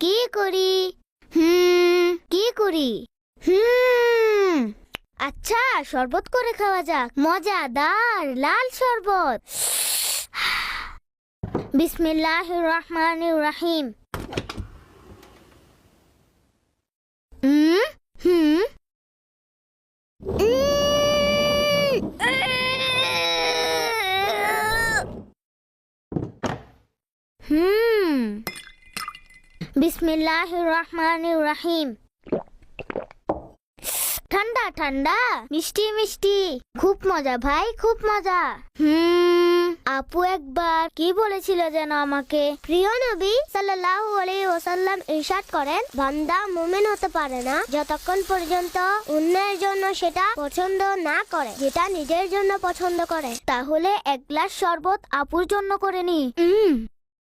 কি করি? হুম, কি করি? হুম। আচ্ছা শরবত করে খাওয়া যাক। মজাদার, লাল শরবত। বিসমিল্লাহ রহমান রাহিম। হুম হুম। হুম বিসমিল্লাহ রাহিম। ঠান্ডা ঠান্ডা, মিষ্টি মিষ্টি। খুব মজা ভাই, খুব মজা। হুম, আপু একবার কি বলেছিল যেন আমাকে? প্রিয় নবী সাল্লাল্লাহু আলাইহি ওয়াসাল্লাম ইরশাদ করেন, বান্দা মুমিন হতে পারে না, যতক্ষণ পর্যন্ত অন্যের জন্য সেটা পছন্দ না করে, যেটা নিজের জন্য পছন্দ করে। তাহলে এক গ্লাস শরবত আপুর জন্য করে নি।